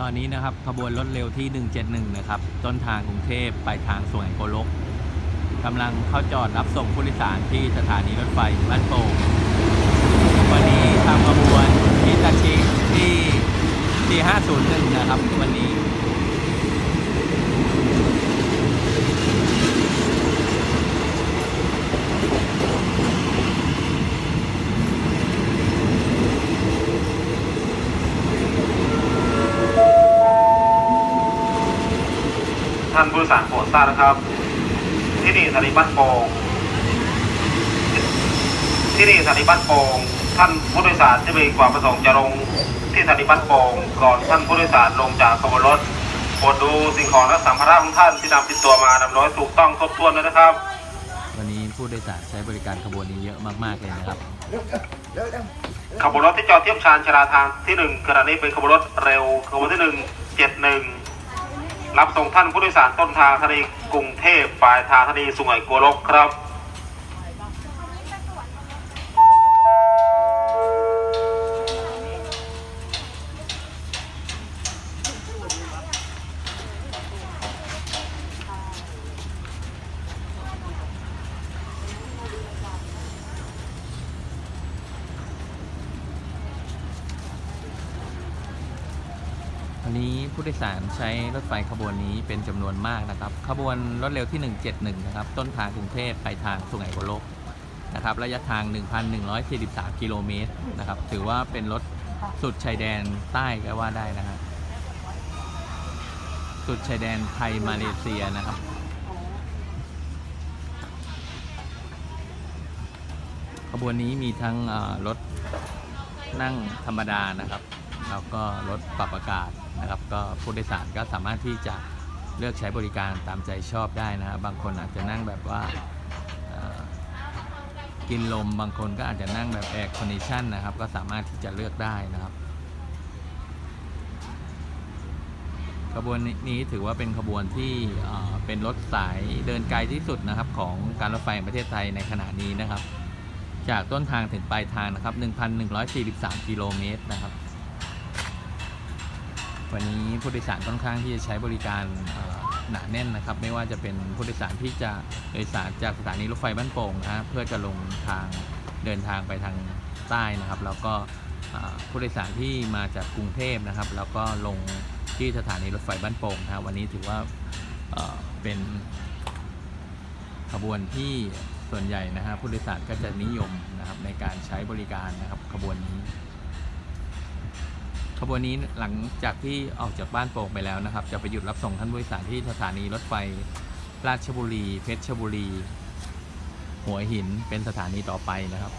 ตอนนี้นะครับขบวนรถเร็วที่ 171 นะครับ ต้นทางกรุงเทพไปทางสวนโกลกกำลังเข้าจอดรับส่งผู้โดยสารที่สถานีรถไฟบ้านโป่งวันนี้ทำขบวนที่ตาชิที่ที่501 นะครับ วันนี้ ท่านผู้โดยสารโปรดทราบนะครับ ที่นี่สถานีบ้านโป่งที่นี่สถานีบ้านโป่งท่านผู้โดยสารที่มีความประสงค์จะลงที่สถานีบ้านโป่งก่อนท่านผู้โดยสารลงจากขบวนรถโปรดดูสิ่งของและสัมภาระของท่านที่นำติดตัวมานำร้อยถูกต้องครบถ้วนด้วยนะครับ วันนี้ผู้โดยสารใช้บริการขบวนนี้เยอะมากๆเลยนะครับ ขบวนรถที่จอดเทียบชานชราทางที่หนึ่งขณะนี้เป็นขบวนรถเร็วขบวนที่หนึ่งเจ็ดหนึ่ง รับส่งท่านผู้โดยสารต้นทางทะเลกรุงเทพปลายทางทะเลสุไหงโกลกครับ วันนี้ผู้โดยสารใช้รถไฟขบวนนี้เป็นจำนวนมากนะครับ ขบวนรถเร็วที่ 171 นะครับ ต้นทางกรุงเทพไปทางสุไหงโกลกนะครับ ระยะทาง 1,143 กิโลเมตรนะครับ ถือว่าเป็นรถสุดชายแดนใต้ก็ว่าได้นะครับ สุดชายแดนไทยมาเลเซียนะครับขบวนนี้มีทั้งรถนั่งธรรมดานะครับ แล้วก็รถปรับอากาศ นะครับก็ผู้โดยสารก็สามารถที่จะเลือกใช้บริการตามใจชอบได้นะครับบางคนอาจจะนั่งแบบว่ากินลมบางคนก็อาจจะนั่งแบบแอร์คอนดิชันนะครับ ก็สามารถที่จะเลือกได้นะครับขบวนนี้ถือว่าเป็นขบวนที่เอ่อเป็นรถสายเดินไกลที่สุดนะครับ ของการรถไฟแห่งประเทศไทยในขณะนี้นะครับ จากต้นทางถึงปลายทางนะครับ 1,143 กิโลเมตรนะครับ วันนี้ผู้โดยสารค่อนข้างที่จะใช้บริการหนาแน่นนะครับ ไม่ว่าจะเป็นผู้โดยสารที่จะโดยสารจากสถานีรถไฟบ้านโป่งนะเพื่อจะลงทางเดินทางไปทางใต้นะครับ แล้วก็ผู้โดยสารที่มาจากกรุงเทพนะครับ แล้วก็ลงที่สถานีรถไฟบ้านโป่งนะครับวันนี้ถือว่าเอ่อเป็นขบวนที่ส่วนใหญ่นะฮะผู้โดยสารก็จะนิยมนะครับในการใช้บริการนะครับขบวนนี้ ขบวนนี้หลังจากที่ออกจากบ้านโป่งไปแล้วนะครับ จะไปหยุดรับส่งท่านผู้โดยสารที่สถานีรถไฟ ราชบุรี เพชรบุรี หัวหินเป็นสถานีต่อไปนะครับ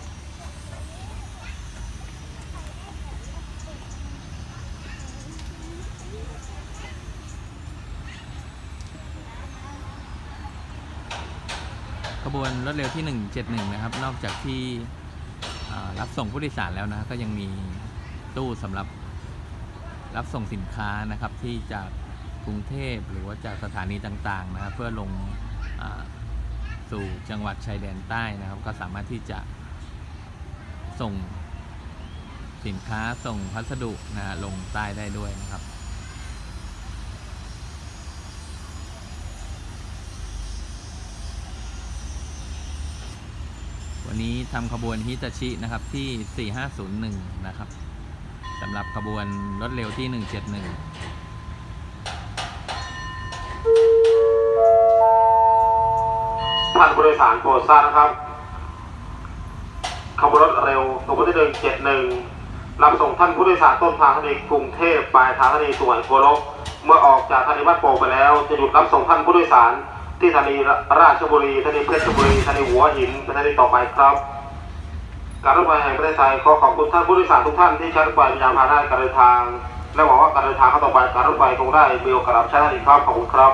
ขบวนรถเร็วที่ 171 นะครับ นอกจากที่รับส่งผู้โดยสารแล้วนะ ก็ยังมีตู้สำหรับ รับส่งสินค้านะครับที่จากกรุงเทพหรือว่าจากสถานีต่างๆนะครับเพื่อลงอสู่จังหวัดชายแดนใต้นะครับ ก็สามารถที่จะส่งสินค้าส่งพัสดุนะลงใต้ได้ด้วยนะครับวันนี้ทำขบวนฮิตาชินะครับที่ 4501 นะครับำหรับขบวนรถเร็วที่ 171ท่านผู้โดยสารโปรดทราบนะครับขบวนรถเร็วขบวนที่หนึ่งเจ็ดหนึ่งรับส่งท่านผู้โดยสารต้นทางธนีกรุงเทพปลายทางธนีสุไหงโกลกเมื่อออกจากธนีบ้านโป่งไปแล้ว จะหยุดรับส่งท่านผู้โดยสารที่ธนีราชบุรีธนีเพชรบุรีธนีหัวหินเป็นธนีต่อไปครับ การรถไฟแห่งประเทศไทยขอขอบคุณท่านผู้โดยสารทุกท่านที่ใช้รถไฟเป็นยานพาหนะการเดินทาง และหวังว่าการเดินทางเข้าต่อไปการรถไฟคงได้มีโอกาสรับใช้ท่านอีกครับขอบคุณครับ